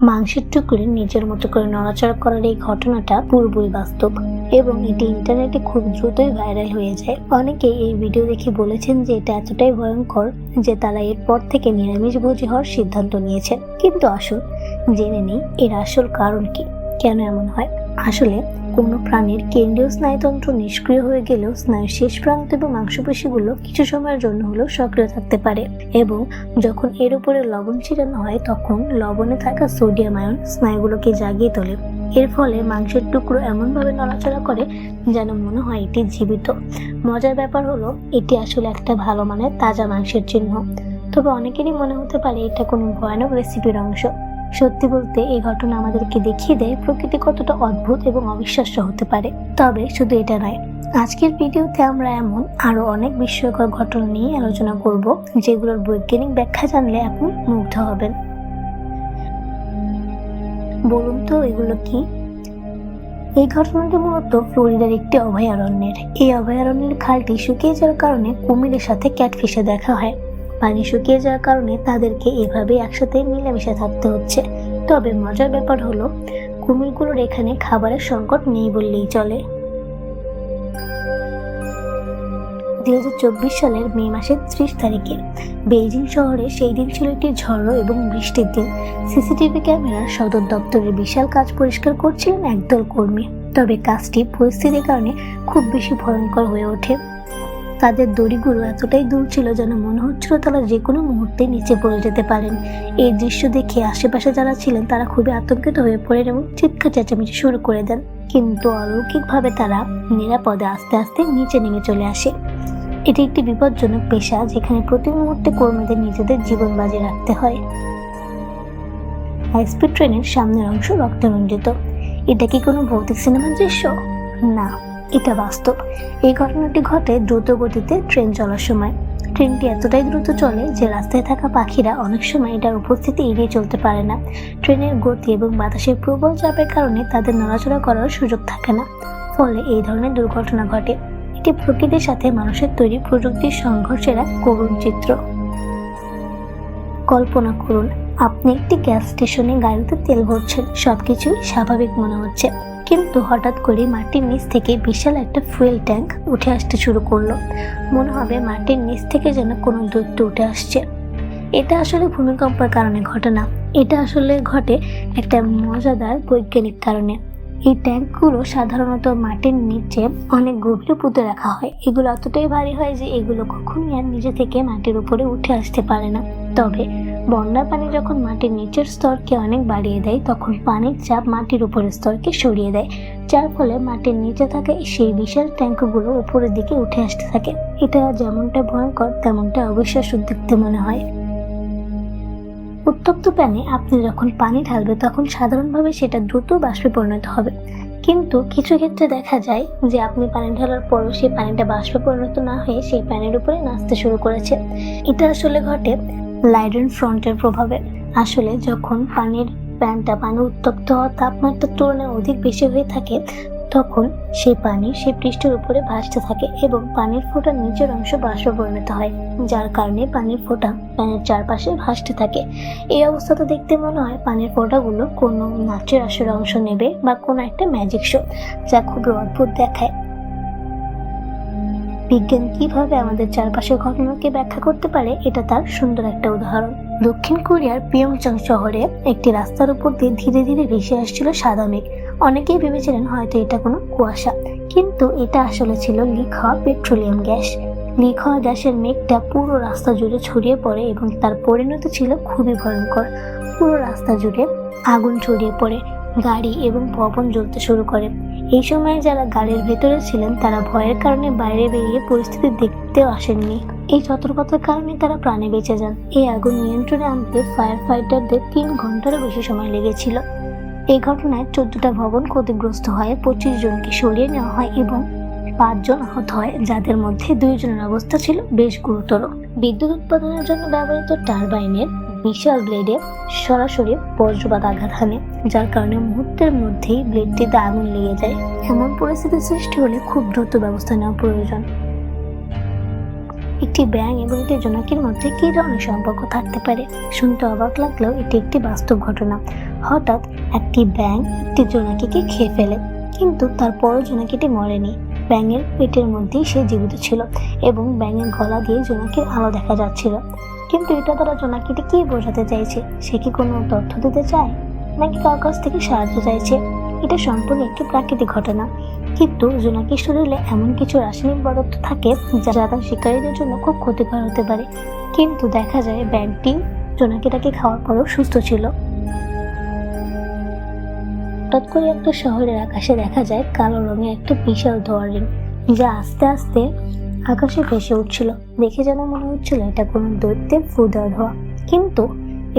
মাংসের টুকরে নিজের মতো করে নড়াচড়া করার এই ঘটনাটা পুরোপুরি বাস্তব এবং এটি ইন্টারনেটে খুব দ্রুতই ভাইরাল হয়ে যায়। অনেকেই এই ভিডিও দেখে বলেছেন যে এটা এতটাই ভয়ঙ্কর যে তারা এরপর থেকে নিরামিষ ভোজি হওয়ার সিদ্ধান্ত নিয়েছেন কিন্তু আসল জেনে নিই এর আসল কারণ কি। কেন এমন হয়? আসলে কোনো প্রাণীর কেন্দ্রীয় স্নায়ুতন্ত্র নিষ্ক্রিয় হয়ে গেলেও স্নায়ুর শেষ প্রান্ত এবং মাংসপেশিগুলো কিছু সময়ের জন্য হলেও সক্রিয় থাকতে পারে এবং যখন এর উপরে লবণ ছিটানো হয়, তখন লবণে থাকা সোডিয়াম আয়ন স্নায়ুগুলোকে জাগিয়ে তোলে। এর ফলে মাংসের টুকরো এমনভাবে নড়াচড়া করে যেন মনে হয় এটি জীবিত। মজার ব্যাপার হলো, এটি আসলে একটা ভালো মানের তাজা মাংসের চিহ্ন। তবে অনেকেরই মনে হতে পারে এটা কোনো ভয়ানক রেসিপির অংশ। সত্যি বলতে এই ঘটনা আমাদেরকে দেখিয়ে দেয় প্রকৃতি কতটা অদ্ভুত এবং অবিশ্বাস্য হতে পারে। তবে শুধু এটা নয়, আজকের ভিডিওতে আমরা এমন আরও অনেক বিস্ময়কর ঘটনা নিয়ে আলোচনা করব, যেগুলোর বৈজ্ঞানিক ব্যাখ্যা জানলে আপনি মুগ্ধ হবেন। বলুন তো এগুলো কি? এই ঘটনাটি মূলত ফ্লোরিডার একটি অভয়ারণ্যের। এই অভয়ারণ্যের খালটি শুকিয়ে যাওয়ার কারণে কুমিরের সাথে ক্যাটফিশে দেখা হয়। পানি শুকিয়ে যাওয়ার কারণে তাদেরকে এভাবে একসাথে মিলেমিশে থাকতে হচ্ছে। তবে মজার ব্যাপার হলো, কুমিরগুলোর এখানে খাবারের সংকট নেই বললেই চলে। দুই হাজার চব্বিশ সালের মে মাসের ত্রিশ তারিখে বেইজিং শহরে সেই দিন ছিল একটি ঝড়ো এবং বৃষ্টির দিন। সিসিটিভি ক্যামেরার সদর দপ্তরের বিশাল কাজ পরিষ্কার করছিলেন একদল কর্মী। তবে কাজটি পরিস্থিতির কারণে খুব বেশি ভয়ঙ্কর হয়ে ওঠে। তাদের দড়িগুলো এতটাই দূর ছিল যেন মনে হচ্ছিল তারা যে কোনো মুহূর্তে নিচে পড়ে যেতে পারেন। এই দৃশ্য দেখে আশেপাশে যারা ছিলেন তারা খুবই আতঙ্কিত হয়ে পড়েন এবং চিৎকার চেঁচামেচি শুরু করে দেন। কিন্তু অলৌকিকভাবে তারা নিরাপদে আস্তে আস্তে নিচে নেমে চলে আসে। এটি একটি বিপজ্জনক পেশা যেখানে প্রতি মুহূর্তে কর্মীদের নিজেদের জীবন বাজি রাখতে হয়। হাই স্পিড ট্রেনের সামনের অংশ রক্তরঞ্জিত এটা কি কোনো ভৌতিক সিনেমার দৃশ্য? না। এটা বাস্তব। এই ঘটনাটি ঘটে দ্রুত গতিতে ট্রেন চলার সময়। ট্রেনটি এতটাই দ্রুত চলে যে রাস্তায় থাকা পাখিরা অনেক সময় এটার উপস্থিতি এড়িয়ে চলতে পারে না। ট্রেনের গতি এবং বাতাসের প্রবল চাপের কারণে তাদের নড়াচড়া করার সুযোগ থাকে না। ফলে এই ধরনের দুর্ঘটনা ঘটে। এটি প্রকৃতির সাথে মানুষের তৈরি প্রযুক্তির সংঘর্ষের এক করুণ চিত্র। কল্পনা করুন, আপনি একটি গ্যাস স্টেশনে গাড়িতে তেল ভরছেন, সবকিছুই স্বাভাবিক মনে হচ্ছে। কিন্তু হঠাৎ করে মাটির নিচ থেকে বিশাল একটা ফুয়েল ট্যাঙ্ক উঠে আসতে শুরু করল। মনে হবে মাটির নিচ থেকে যেন কোনো দৈত্য উঠে আসছে। এটা আসলে ভূমিকম্পের কারণে ঘটে না এটা আসলে ঘটে একটা মজাদার বৈজ্ঞানিক কারণে। এই ট্যাঙ্কগুলো সাধারণত মাটির নিচে অনেক গভীরে পুঁতে রাখা হয়। এগুলো অতটাই ভারী হয় যে এগুলো কখনোই আর নিজে থেকে মাটির উপরে উঠে আসতে পারে না। তবে বন্যার পানি যখন মাটির নিচের স্তরকে অনেক বাড়িয়ে দেয়, তখন পানির চাপ মাটির উপরের স্তরকে সরিয়ে দেয়, যার ফলে মাটির নিচে থাকা সেই বিশাল ট্যাঙ্কগুলো উপরের দিকে উঠে আসতে থাকে। এটা যেমনটা ভয়ঙ্কর, তেমনটা অবিশ্বাস্য দেখতে মনে হয়। উত্তপ্ত প্যানে আপনি যখন পানি ঢালবে তখন সাধারণভাবে সেটা দ্রুত বাষ্পে পরিণত হবে। কিন্তু কিছু ক্ষেত্রে দেখা যায় যে আপনি পানি ঢালার পরও সেই পানিটা বাষ্পে পরিণত না হয়ে সেই প্যানের উপরে নাচতে শুরু করেছে। এটা আসলে ঘটে লাইডেন ফ্রন্টের প্রভাবে। আসলে যখন পানির প্যানটা পানি উত্তপ্ত হওয়ার তাপমাত্রার তুলনায় অধিক বেশি হয়ে থাকে, তখন সেই পানি সেই পৃষ্ঠের উপরে ভাসতে থাকে এবং পানির ফোঁটার নিচের অংশ বাষ্প পরিণত হয়, যার কারণে পানির ফোঁটা প্যানের চারপাশে ভাসতে থাকে। এই অবস্থাটা দেখতে মনে হয় পানির ফোঁটাগুলো কোনো নাচের আসর অংশ নেবে বা কোনো একটা ম্যাজিক শো, যা খুবই অদ্ভুত দেখায়। বিজ্ঞান কীভাবে আমাদের চারপাশের ঘটনাকে ব্যাখ্যা করতে পারে, এটা তার সুন্দর একটা উদাহরণ। দক্ষিণ কোরিয়ার পিয়ংচাং শহরে একটি রাস্তার উপর দিয়ে ধীরে ধীরে ভেসে আসছিল সাদা মেঘ। অনেকেই ভেবেছিলেন হয়তো এটা কোনো কুয়াশা, কিন্তু এটা আসলে ছিল লিক হওয়া পেট্রোলিয়াম গ্যাস। লিক হওয়া গ্যাসের মেঘটা পুরো রাস্তা জুড়ে ছড়িয়ে পড়ে এবং তার পরিণতি ছিল খুবই ভয়ঙ্কর। পুরো রাস্তা জুড়ে আগুন ছড়িয়ে পড়ে, গাড়ি এবং ভবন জ্বলতে শুরু করে। এই সময়ে যারা গাড়ির ভেতরে ছিলেন, তারা ভয়ের কারণে বাইরে বেরিয়ে পরিস্থিতি দেখতেও আসেননি। এই সতর্কতার কারণে তারা প্রাণে বেঁচে যান। এই আগুন নিয়ন্ত্রণে আনতে ফায়ার ফাইটারদের তিন ঘন্টারও বেশি সময় লেগেছিল। এই ঘটনায় চোদ্দটা ভবন ক্ষতিগ্রস্ত হয়, পঁচিশ জনকে সরিয়ে নেওয়া হয় এবং পাঁচজন আহত হয়, যাদের মধ্যে দুইজনের অবস্থা ছিল বেশ গুরুতর। বিদ্যুৎ উৎপাদনের জন্য ব্যবহৃত টারবাইনের বিশাল ব্লেডে সরাসরি বজ্রপাত আঘাত হানে, যার কারণে মুহূর্তের মধ্যেই ব্লেডটিতে আগুন লেগে যায়। এমন পরিস্থিতি সৃষ্টি হলে খুব দ্রুত ব্যবস্থা নেওয়া প্রয়োজন। একটি ব্যাঙ এবং একটি জোনাকির মধ্যে কী ধরনের সম্পর্ক থাকতে পারে? শুনতে অবাক লাগলেও এটি একটি বাস্তব ঘটনা। হঠাৎ একটি ব্যাঙ একটি জোনাকিকে খেয়ে ফেলে, কিন্তু তারপরও জোনাকিটি মরেনি। ব্যাঙের পেটের মধ্যেই সে জীবিত ছিল এবং ব্যাঙের গলা দিয়ে জোনাকির আলো দেখা যাচ্ছিল। কিন্তু এটা দ্বারা জোনাকিটি কি? বোঝাতে চাইছে? সে কি কোনো তথ্য দিতে চায়? নাকি কার কাছ থেকে সাহায্য চাইছে? এটা সম্পূর্ণ একটি প্রাকৃতিক ঘটনা। কিন্তু জোনাকির শরীরে এমন কিছু রাসায়নিক পদার্থ থাকে, যা যারা শিকারীদের জন্য খুব ক্ষতিকর হতে পারে। কিন্তু দেখা যায় ব্যাংকটি জোনাকিটাকে খাওয়ার পরেও সুস্থ ছিল। হঠাৎ করে একটা শহরের আকাশে দেখা যায়, কালো রঙের একটা বিশাল ধোয়া রিং, যা আস্তে আস্তে আকাশে ভেসে উঠছিল। দেখে যেন মনে হচ্ছিল এটা কোনো দৈত্যের ফুদা ধোয়া কিন্তু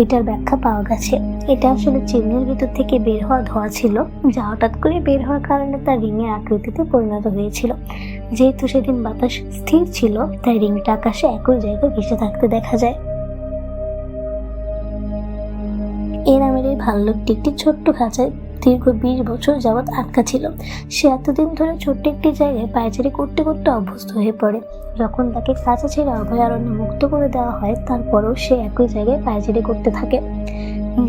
এটার ব্যাখ্যা পাওয়া গেছে। এটা আসলে চিমনির ভিতর থেকে বের হওয়া ধোয়া ছিল, যা হঠাৎ করে বের হওয়ার কারণে তার রিংয়ের আকৃতিতে পরিণত হয়েছিল। যেহেতু সেদিন বাতাস স্থির ছিল, তাই রিংটা আকাশে একই জায়গায় ভেসে থাকতে দেখা যায়। এর নামের এই ভাল্লুকটি একটি ছোট্ট খাঁচায় দীর্ঘ বিশ বছর যাবৎ আটকা ছিল। সে এতদিন ধরে ছোট্ট একটি জায়গায় পায়চারি করতে করতে অভ্যস্ত হয়ে পড়ে। যখন তাকে কাঁচা ছেড়ে অভয়ারণ্যে মুক্ত করে দেওয়া হয়, তারপরও সে একই জায়গায় পায়চারি করতে থাকে,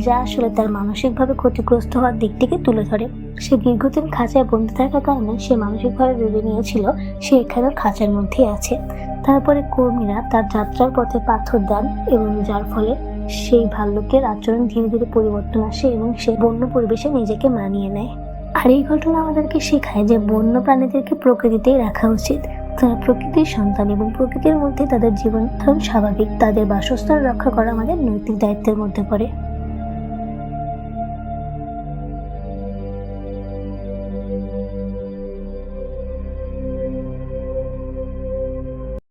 যা আসলে তার মানসিকভাবে ক্ষতিগ্রস্ত হওয়ার দিকটিকে তুলে ধরে। সে দীর্ঘদিন খাঁচায় বন্দি থাকার কারণে সে মানসিকভাবে ভেবে নিয়েছিল, সে এখানে খাঁচার মধ্যেই আছে। তারপরে কর্মীরা তার যাত্রার পথে পাথর দেন এবং যার ফলে সেই ভাল্লুকের আচরণ ধীরে ধীরে পরিবর্তন আসে এবং সে বন্য পরিবেশে নিজেকে মানিয়ে নেয়। আর এই ঘটনা আমাদেরকে শেখায় যে বন্য প্রাণীদেরকে প্রকৃতিতেই রাখা উচিত। তারা প্রকৃতির সন্তান এবং প্রকৃতির মধ্যে তাদের জীবন স্বাভাবিক। তাদের বাসস্থান রক্ষা করা আমাদের নৈতিক দায়িত্বের মধ্যে পড়ে।